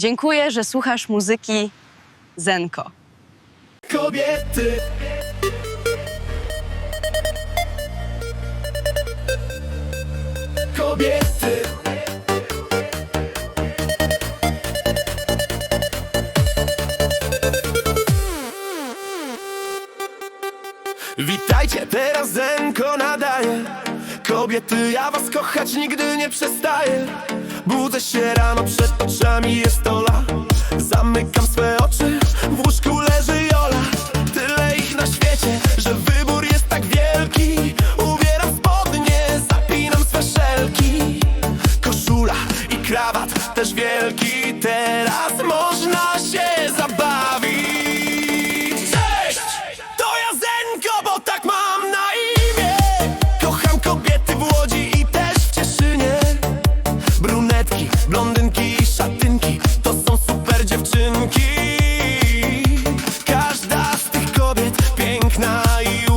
Dziękuję, że słuchasz muzyki Zenko. Kobiety. Kobiety. Witajcie, teraz Zenko nadaje. Kobiety, ja was kochać nigdy nie przestaję Budzę się rano, przed oczami jest Ola Zamykam swe oczy, w łóżku leży Jola. Tyle ich na świecie, że wybór jest tak wielki. Ubieram spodnie, zapinam swe szelki. Koszula i krawat też wielki. Teraz można się zabawić Brunetki, blondynki i szatynki. To są super dziewczynki. Każda z tych kobiet piękna i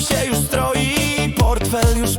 się już stroi Portfel już